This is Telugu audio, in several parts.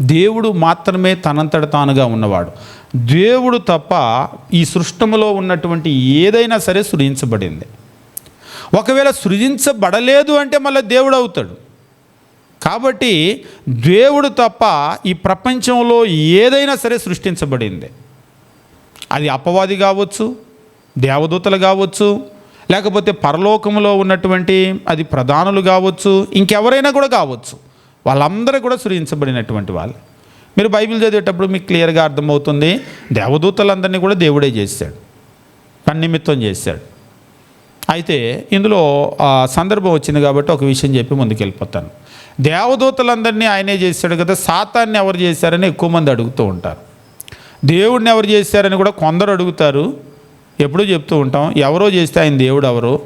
దేవుడు మాత్రమే తనంతట తానుగా ఉన్నవాడు. దేవుడు తప్ప ఈ సృష్టములో ఉన్నటువంటి ఏదైనా సరే సృజించబడింది. ఒకవేళ సృజించబడలేదు అంటే మళ్ళీ దేవుడు అవుతాడు. కాబట్టి దేవుడు తప్ప ఈ ప్రపంచంలో ఏదైనా సరే సృష్టించబడింది. అది అపవాది కావచ్చు దేవదూతలు కావచ్చు లేకపోతే పరలోకంలో ఉన్నటువంటి అది ప్రధానులు కావచ్చు ఇంకెవరైనా కూడా కావచ్చు. వాళ్ళందరూ కూడా సృజించబడినటువంటి వాళ్ళు. మీరు బైబిల్ చదివేటప్పుడు మీకు క్లియర్గా అర్థమవుతుంది దేవదూతలందరినీ కూడా దేవుడే చేశాడు. పని నిమిత్తం చేశాడు. అయితే ఇందులో ఆ, సందర్భం వచ్చింది కాబట్టి ఒక విషయం చెప్పి ముందుకెళ్ళిపోతాను. దేవదూతలందరినీ ఆయనే చేశాడు కదా సాతాన్ని ఎవరు చేశారని ఎక్కువ మంది అడుగుతూ ఉంటారు. దేవుడిని ఎవరు చేశారని కూడా కొందరు అడుగుతారు. ఎప్పుడూ చెప్తూ ఉంటాం ఎవరో చేస్తే ఆయన దేవుడు ఎవరు.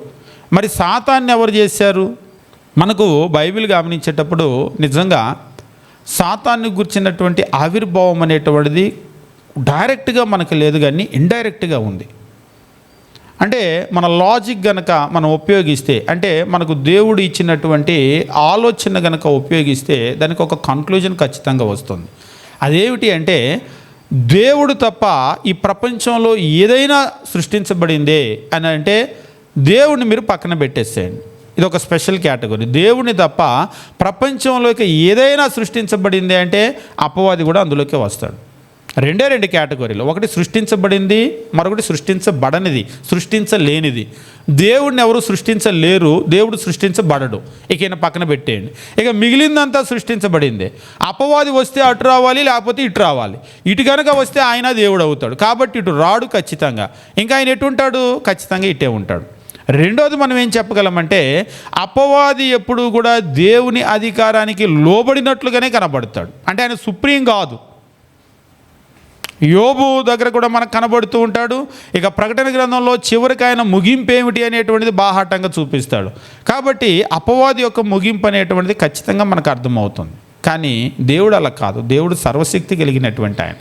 మరి సాతాన్ని ఎవరు చేశారు? మనకు బైబిల్ గమనించేటప్పుడు నిజంగా సాతాన్ని గుర్చినటువంటి ఆవిర్భావం అనేటువంటిది డైరెక్ట్గా మనకు లేదు కానీ ఇండైరెక్ట్గా ఉంది. అంటే మన లాజిక్ గనక మనం ఉపయోగిస్తే అంటే మనకు దేవుడు ఇచ్చినటువంటి ఆలోచన గనక ఉపయోగిస్తే దానికి ఒక కన్క్లూజన్ ఖచ్చితంగా వస్తుంది. అదేమిటి అంటే దేవుడు తప్ప ఈ ప్రపంచంలో ఏదైనా సృష్టించబడిందే అని అంటే దేవుడిని మీరు పక్కన పెట్టేసేయండి. ఇది ఒక స్పెషల్ కేటగిరీ. దేవుని తప్ప ప్రపంచంలోకి ఏదైనా సృష్టించబడింది అంటే అపవాది కూడా అందులోకి వస్తాడు. రెండే రెండు కేటగిరీలు. ఒకటి సృష్టించబడింది మరొకటి సృష్టించబడనిది సృష్టించలేనిది. దేవుడిని ఎవరు సృష్టించలేరు దేవుడు సృష్టించబడడు. ఇక ఈయన పక్కన పెట్టేయండి. ఇక మిగిలిందంతా సృష్టించబడింది. అపవాది వస్తే అటు రావాలి లేకపోతే ఇటు రావాలి. ఇటు కనుక వస్తే ఆయన దేవుడు అవుతాడు. కాబట్టి ఇటు రాడు ఖచ్చితంగా. ఇంకా ఆయన ఎటు ఉంటాడు? ఖచ్చితంగా ఇటే ఉంటాడు. రెండోది మనం ఏం చెప్పగలమంటే అపవాది ఎప్పుడు కూడా దేవుని అధికారానికి లోబడినట్లుగానే కనబడతాడు. అంటే ఆయన సుప్రీం కాదు. యోబు దగ్గర కూడా మనకు కనబడుతూ ఉంటాడు. ఇక ప్రకటన గ్రంథంలో చివరికి ఆయన ముగింపు ఏమిటి అనేటువంటిది బాహాటంగా చూపిస్తాడు. కాబట్టి అపవాది యొక్క ముగింపు అనేటువంటిది ఖచ్చితంగా మనకు అర్థమవుతుంది. కానీ దేవుడు అలా కాదు. దేవుడు సర్వశక్తి కలిగినటువంటి ఆయన.